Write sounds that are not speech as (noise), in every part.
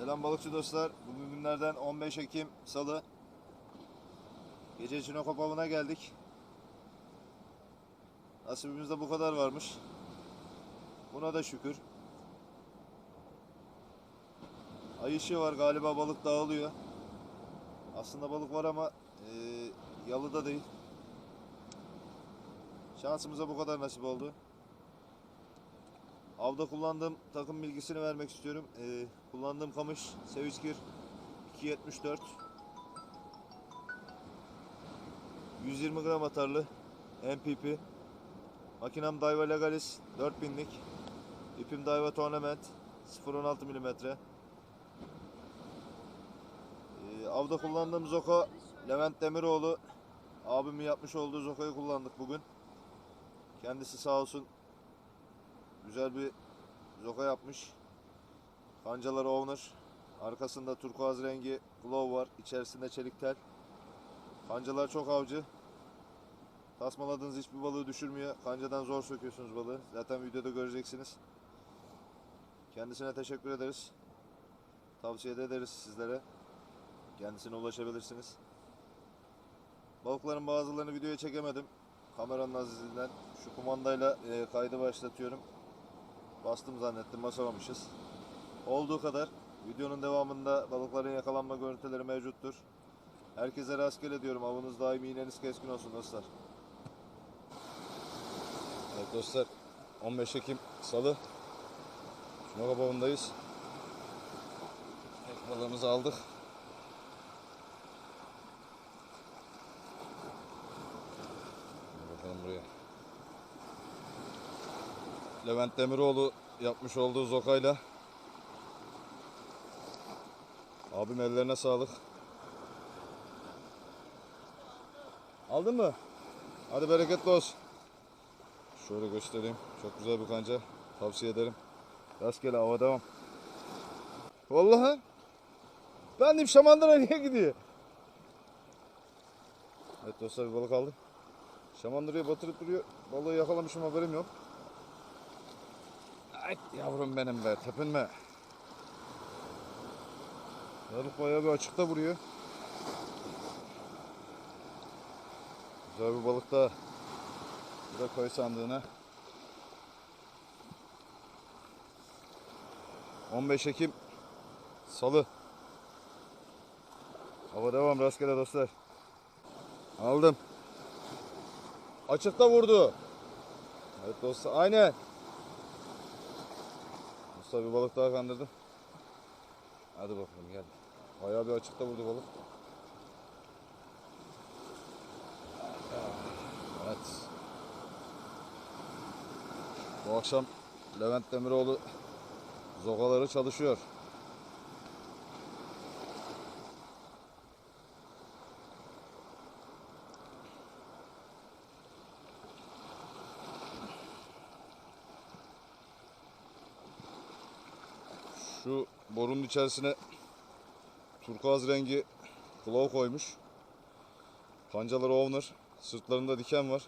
Selam balıkçı dostlar. Bugün günlerden 15 Ekim Salı. Gece Çinokop avına geldik. Nasibimizde bu kadar varmış. Buna da şükür. Ay ışığı var galiba balık dağılıyor. Aslında balık var ama eee yalıda değil. Şansımıza bu kadar nasip oldu. Avda kullandığım takım bilgisini vermek istiyorum. Ee, kullandığım kamış Seviskir 274 120 gram atarlı MPP Makinem Daiwa Legalis 4000'lik İpim Daiwa Tournament 0.16 mm ee, Avda kullandığım Zoko Levent Demiroğlu. Abimin yapmış olduğu Zoko'yu kullandık bugün. Kendisi sağ olsun Güzel bir zoka yapmış. Kancaları owner. Arkasında turkuaz rengi glove var. İçerisinde çelik tel. Kancalar çok avcı. Tasmaladığınız hiçbir balığı düşürmüyor. Kancadan zor söküyorsunuz balığı. Zaten videoda göreceksiniz. Kendisine teşekkür ederiz. Tavsiye de ederiz sizlere. Kendisine ulaşabilirsiniz. Balıkların bazılarını videoya çekemedim. Kameranın azizliğinden şu kumandayla e, kaydı başlatıyorum. Bastım zannettim basamamışız. Olduğu kadar videonun devamında balıkların yakalanma görüntüleri mevcuttur. Herkese rastgele diyorum. Avınız daim iğneniz keskin olsun dostlar. Evet dostlar 15 Ekim Salı Şunaka Bavu'ndayız. Tek balığımızı aldık. Bir Bakalım buraya. Levent Demiroğlu yapmış olduğu zokayla. Abim ellerine sağlık. Aldın mı? Hadi bereketli olsun. Şöyle göstereyim. Çok güzel bir kanca. Tavsiye ederim. Rastgele hava devam. Vallahi. Ben deyim Şamandıra niye gidiyor? Evet dostlar bir balık aldım. Şamandıra'yı batırıp duruyor. Balığı yakalamışım haberim yok. Ay yavrum benim be tepinme. Balık bayağı bir açıkta vuruyor. Güzel bir balık daha. Bu da koy sandığına. 15 Ekim Salı. Hava devam rastgele dostlar. Aldım. Açıkta vurdu. Evet dostlar aynen. Mustafa bir balık daha kandırdım. Hadi bakalım gel. Bayağı bir açıkta vurdu balık. Evet. Bu akşam Levent Demiroğlu zogaları çalışıyor. Şu borunun içerisine turkuaz rengi glove koymuş. Kancaları owner. Sırtlarında diken var.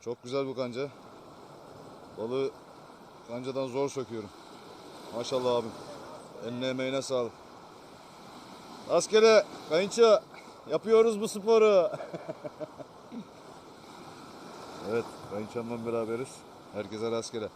Çok güzel bu kanca. Balığı kancadan zor söküyorum. Maşallah abim. Eline emeğine sağlık. Askere kayınço yapıyoruz bu sporu. (laughs) evet kayınçomla beraberiz. Herkese rastgele.